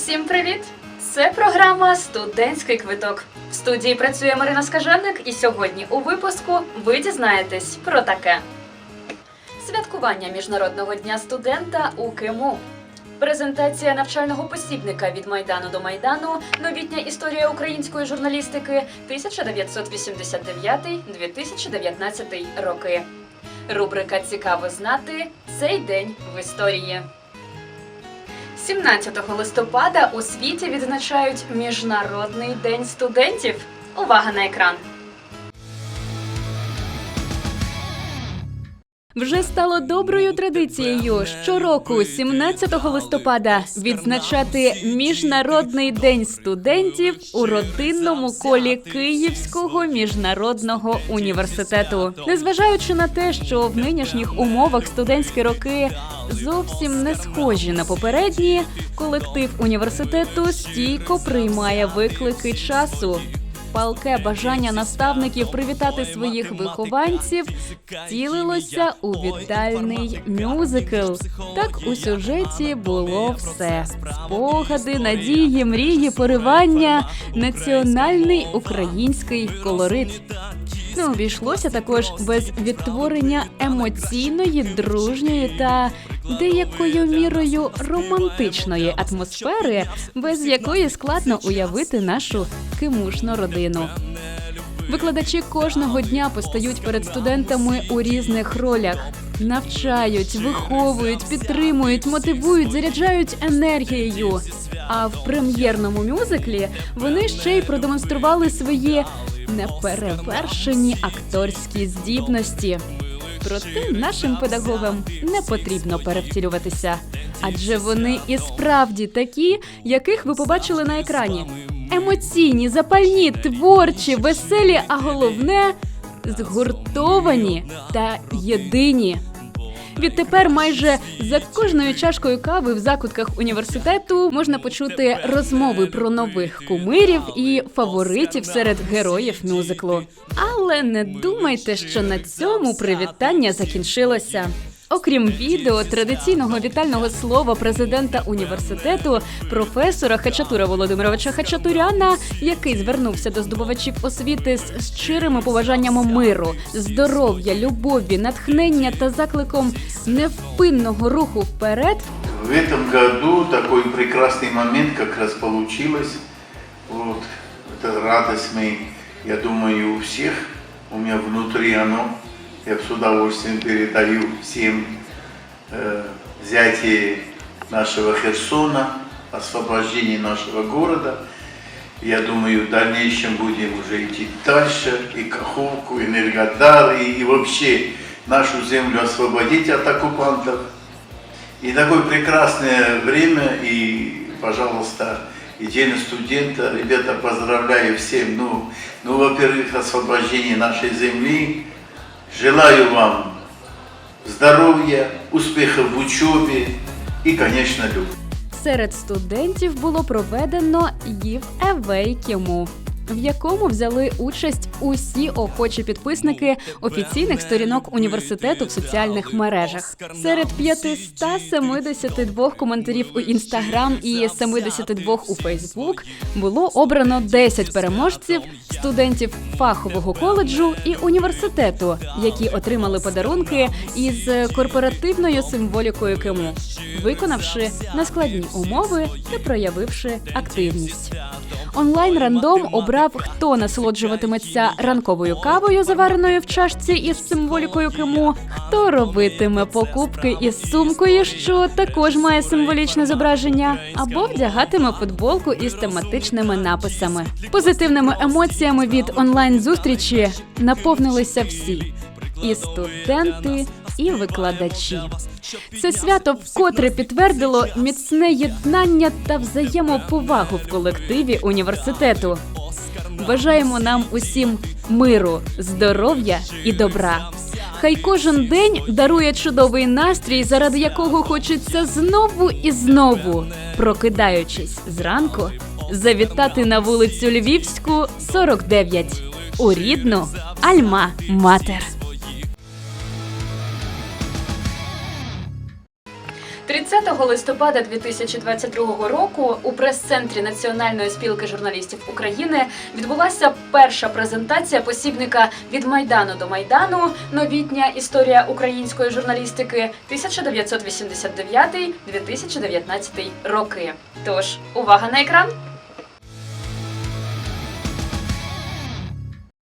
Усім привіт! Це програма Студентський квиток. В студії працює Марина Скаженик, і сьогодні у випуску ви дізнаєтесь про таке: святкування Міжнародного дня студента у КИМУ. Презентація навчального посібника від Майдану до Майдану. Новітня історія української журналістики 1989-2019 роки. Рубрика Цікаво знати цей день в історії. 17 листопада у світі відзначають Міжнародний день студентів. Увага на екран! Вже стало доброю традицією щороку, 17 листопада, відзначати Міжнародний день студентів у родинному колі Київського міжнародного університету. Незважаючи на те, що в нинішніх умовах студентські роки зовсім не схожі на попередні, колектив університету стійко приймає виклики часу. Палке бажання наставників привітати своїх вихованців втілилося у вітальний мюзикл. Так у сюжеті було все: спогади, надії, мрії, поривання, національний український колорит. Не обійшлося також без відтворення емоційної, дружньої та деякою мірою романтичної атмосфери, без якої складно уявити нашу кимушну родину. Викладачі кожного дня постають перед студентами у різних ролях. Навчають, виховують, підтримують, мотивують, заряджають енергією. А в прем'єрному мюзиклі вони ще й продемонстрували свої неперевершені акторські здібності. Проте нашим педагогам не потрібно перевтілюватися, адже вони і справді такі, яких ви побачили на екрані. Емоційні, запальні, творчі, веселі, а головне згуртовані та єдині. Відтепер майже за кожною чашкою кави в закутках університету можна почути розмови про нових кумирів і фаворитів серед героїв мюзиклу. Але не думайте, що на цьому привітання закінчилося. Окрім відео традиційного вітального слова президента університету, професора Хачатура Володимировича Хачатуряна, який звернувся до здобувачів освіти з щирими побажаннями миру, здоров'я, любові, натхнення та закликом невпинного руху вперед, В этом году такой прекрасный момент как раз получилось. Вот, это радость мы, я думаю, у всех. У меня внутри оно. Я с удовольствием передаю всем э, взятие нашего Херсона, освобождение нашего города. Я думаю, в дальнейшем будем уже идти дальше, и Каховку, и Энергодар, и, и вообще нашу землю освободить от оккупантов. И такое прекрасное время, и, пожалуйста, и День студента. Ребята, поздравляю всем. Ну, ну во-первых, освобождение нашей земли. Желаю вам здоров'я, успіхів в учобі і, конечно, любви. Серед студентів було проведено Give Away Кему, в якому взяли участь усі охочі підписники офіційних сторінок університету в соціальних мережах. Серед 572 коментарів у інстаграм і 72 у Фейсбук було обрано 10 переможців студентів фахового коледжу і університету, які отримали подарунки із корпоративною символікою КИМУ, виконавши нескладні умови та проявивши активність. Онлайн рандом обрав, хто насолоджуватиметься ранковою кавою, завареною в чашці із символікою Киму, хто робитиме покупки із сумкою, що також має символічне зображення, або вдягатиме футболку із тематичними написами. Позитивними емоціями від онлайн зустрічі наповнилися всі і студенти, і викладачі. Це свято вкотре підтвердило міцне єднання та взаємоповагу в колективі університету. Бажаємо нам усім миру, здоров'я і добра. Хай кожен день дарує чудовий настрій, заради якого хочеться знову і знову, прокидаючись зранку, завітати на вулицю Львівську, 49, у рідну Альма-Матер. 30 30 листопада 2022 року у прес-центрі Національної спілки журналістів України відбулася перша презентація посібника від майдану до майдану. Новітня історія української журналістики 1989-2019 роки. Тож увага на екран.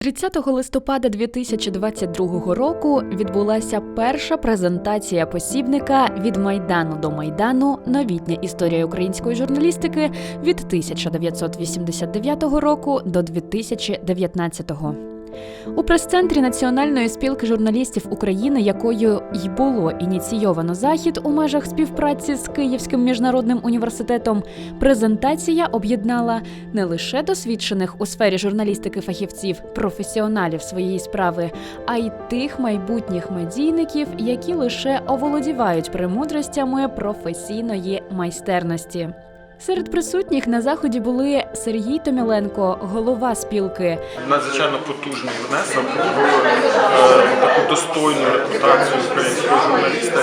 30 листопада 2022 року відбулася перша презентація посібника від майдану до майдану. Новітня історія української журналістики від 1989 року до 2019. У прес-центрі Національної спілки журналістів України, якою й було ініційовано захід у межах співпраці з Київським міжнародним університетом, презентація об'єднала не лише досвідчених у сфері журналістики фахівців, професіоналів своєї справи, а й тих майбутніх медійників, які лише оволодівають премудростями професійної майстерності. Серед присутніх на заході були Сергій Томіленко, голова спілки, надзвичайно потужний внесок в е, таку достойну репутацію українського журналіста.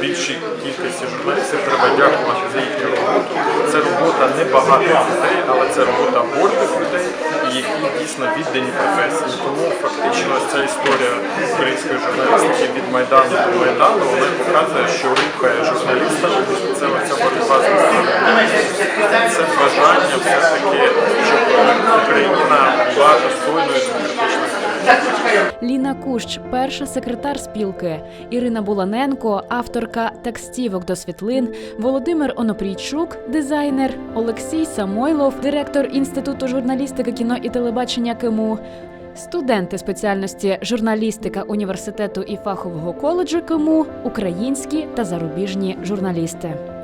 Більшій кількості журналістів треба дякувати за їхню роботу. Це робота не багатих людей, але це робота гордих людей, які дійсно віддані професії. Тому фактично ця історія української журналістики від майдану до майдану вона показує, що рухає журналіста. Це оця боротьба з нестабільністю. Це бажання все-таки, щоб Україна була достойною демократичною країною. Ліна Кущ, перша секретар спілки, Ірина Буланенко, авторка текстівок до світлин, Володимир Онопрійчук, дизайнер, Олексій Самойлов, директор інституту журналістики, кіно і телебачення КИМУ. Студенти спеціальності журналістика університету і фахового коледжу КИМУ, українські та зарубіжні журналісти.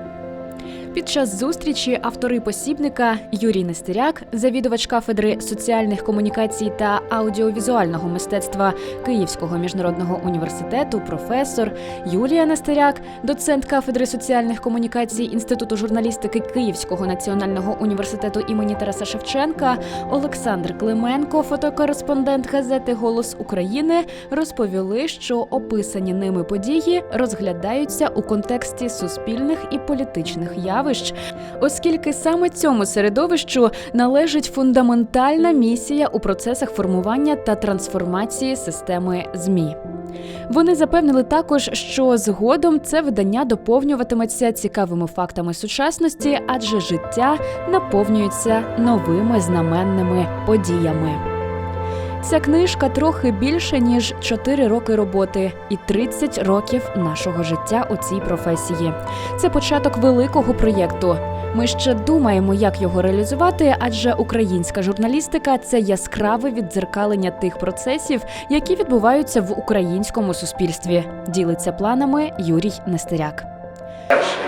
Під час зустрічі автори посібника Юрій Нестеряк, завідувач кафедри соціальних комунікацій та аудіовізуального мистецтва Київського міжнародного університету, професор Юлія Нестеряк, доцент кафедри соціальних комунікацій Інституту журналістики Київського національного університету імені Тараса Шевченка, Олександр Клименко, фотокореспондент газети Голос України, розповіли, що описані ними події розглядаються у контексті суспільних і політичних явищ, оскільки саме цьому середовищу належить фундаментальна місія у процесах формування та трансформації системи ЗМІ. Вони запевнили також, що згодом це видання доповнюватиметься цікавими фактами сучасності, адже життя наповнюється новими знаменними подіями. Ця книжка трохи більше ніж 4 роки роботи і 30 років нашого життя у цій професії. Це початок великого проєкту. Ми ще думаємо, як його реалізувати, адже українська журналістика це яскраве віддзеркалення тих процесів, які відбуваються в українському суспільстві. Ділиться планами Юрій Нестеряк. Перша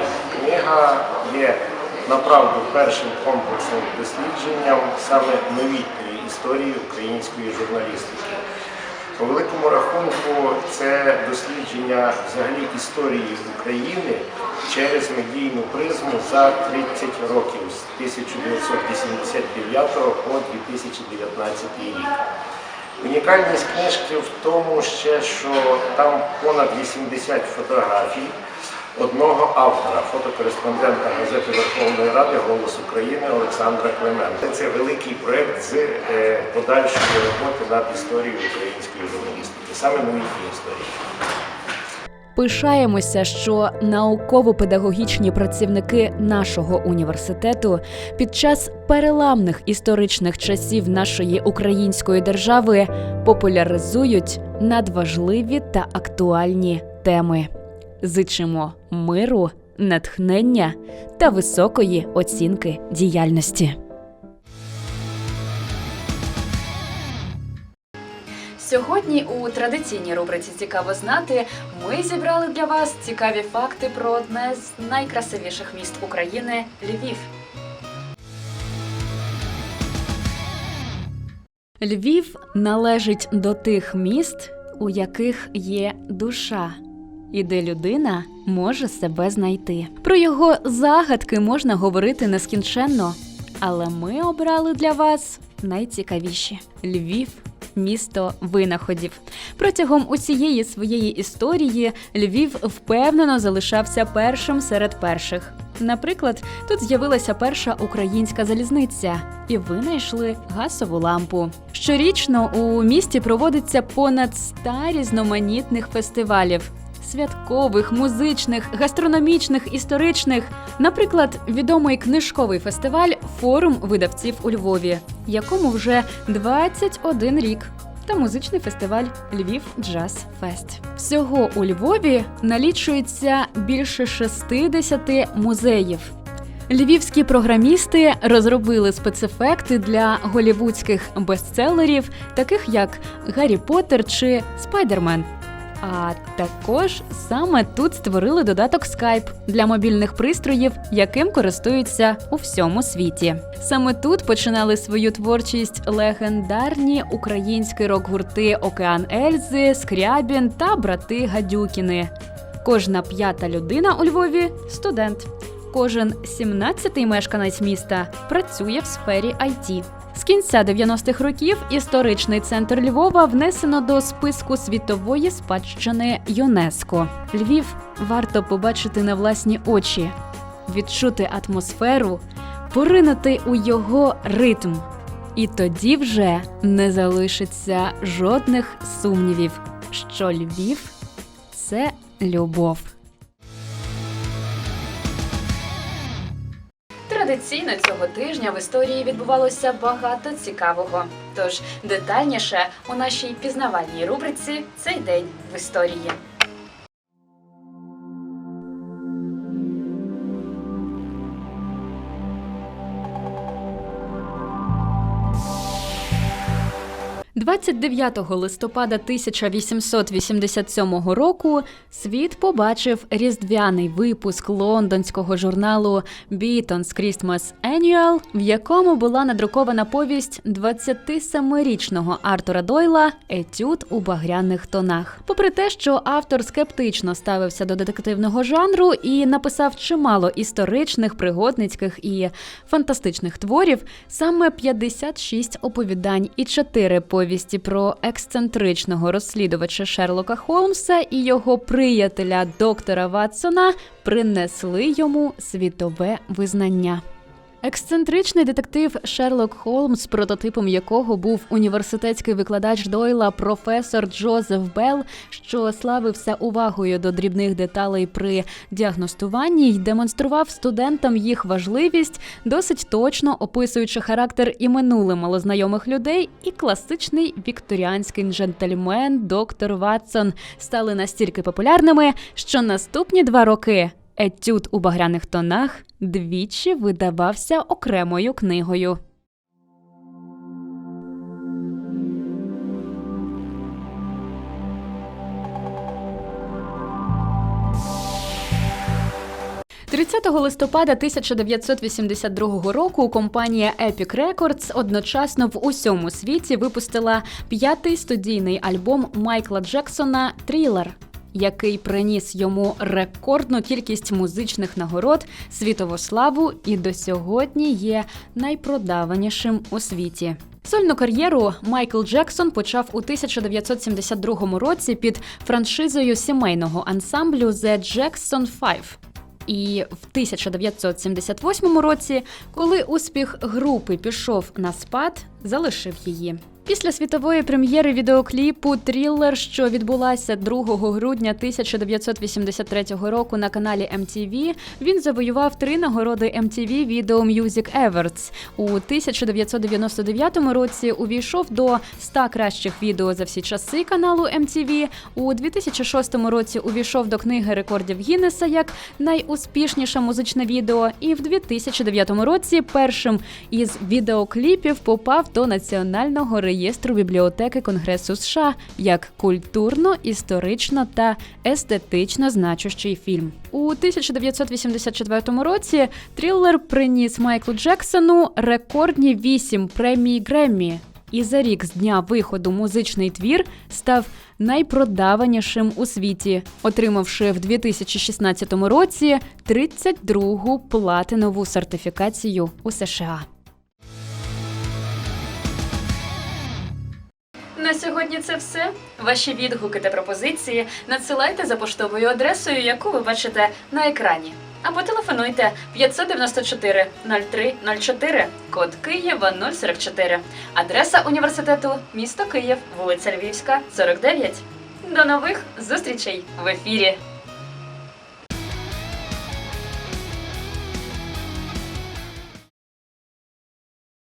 книга є направду першим комплексним дослідженням саме новітньої історії української журналістики. По великому рахунку, це дослідження взагалі історії України через медійну призму за 30 років з 1989 по 2019 рік. Унікальність книжки в тому ще, що там понад 80 фотографій одного автора, фотокореспондента газети Верховної Ради Голос України Олександра Клименка. Це великий проєкт з е, подальшої роботи над історією української журналістики, саме новітньої історії. Пишаємося, що науково-педагогічні працівники нашого університету під час переламних історичних часів нашої української держави популяризують надважливі та актуальні теми. Зичимо миру, натхнення та високої оцінки діяльності. Сьогодні у традиційній рубриці Цікаво знати ми зібрали для вас цікаві факти про одне з найкрасивіших міст України Львів. Львів належить до тих міст, у яких є душа, і де людина може себе знайти. Про його загадки можна говорити нескінченно, але ми обрали для вас найцікавіші. Львів місто винаходів. Протягом усієї своєї історії Львів впевнено залишався першим серед перших. Наприклад, тут з'явилася перша українська залізниця, і винайшли газову лампу. Щорічно у місті проводиться понад 100 різноманітних фестивалів. Святкових, музичних, гастрономічних, історичних, наприклад, відомий книжковий фестиваль Форум видавців у Львові, якому вже 21 рік, та музичний фестиваль Львів Джаз Фест. Всього у Львові налічується більше 60 музеїв. Львівські програмісти розробили спецефекти для голівудських бестселерів, таких як Гаррі Поттер чи Спайдермен. А також саме тут створили додаток Skype для мобільних пристроїв, яким користуються у всьому світі. Саме тут починали свою творчість легендарні українські рок-гурти Океан Ельзи, Скрябін та брати Гадюкіни. Кожна п'ята людина у Львові студент. Кожен 17-й мешканець міста працює в сфері IT. З кінця 90-х років історичний центр Львова внесено до списку світової спадщини ЮНЕСКО. Львів варто побачити на власні очі, відчути атмосферу, поринути у його ритм. І тоді вже не залишиться жодних сумнівів, що Львів це любов. Традиційно цього тижня в історії відбувалося багато цікавого. Тож детальніше у нашій пізнавальній рубриці цей день в історії. – 29 листопада 1887 року світ побачив різдвяний випуск лондонського журналу Beaton's Christmas Annual, в якому була надрукована повість 27-річного Артура Дойла Етюд у багряних тонах. Попри те, що автор скептично ставився до детективного жанру і написав чимало історичних, пригодницьких і фантастичних творів, саме 56 оповідань і 4 повісті про ексцентричного розслідувача Шерлока Холмса і його приятеля доктора Ватсона принесли йому світове визнання. Ексцентричний детектив Шерлок Холмс, прототипом якого був університетський викладач Дойла професор Джозеф Белл, що славився увагою до дрібних деталей при діагностуванні й демонстрував студентам їх важливість, досить точно описуючи характер і минуле малознайомих людей, і класичний вікторіанський джентльмен доктор Ватсон. Стали настільки популярними, що наступні два роки Етюд у багряних тонах двічі видавався окремою книгою. – 30 листопада 1982 року компанія Epic Records одночасно в усьому світі випустила п'ятий студійний альбом Майкла Джексона Трілер який приніс йому рекордну кількість музичних нагород, світову славу і до сьогодні є найпродаванішим у світі. Сольну кар'єру Майкл Джексон почав у 1972 році під франшизою сімейного ансамблю The Jackson Five. І в 1978 році, коли успіх групи пішов на спад, залишив її. Після світової прем'єри відеокліпу Трілер, що відбулася 2 грудня 1983 року на каналі MTV, він завоював три нагороди MTV Video Music Awards. У 1999 році увійшов до 100 кращих відео за всі часи каналу MTV. У 2006 році увійшов до книги рекордів Гіннеса як найуспішніше музичне відео. І в 2009 році першим із відеокліпів попав до національного реєстру бібліотеки Конгресу США як культурно, історично та естетично значущий фільм. У 1984 році трилер приніс Майклу Джексону рекордні вісім премій Греммі. І за рік з дня виходу музичний твір став найпродаванішим у світі, отримавши в 2016 році 32-гу платинову сертифікацію у США. На сьогодні це все. Ваші відгуки та пропозиції надсилайте за поштовою адресою, яку ви бачите на екрані. Або телефонуйте 594 03 04, код Києва 044. Адреса університету місто Київ, вулиця Львівська, 49. До нових зустрічей в ефірі.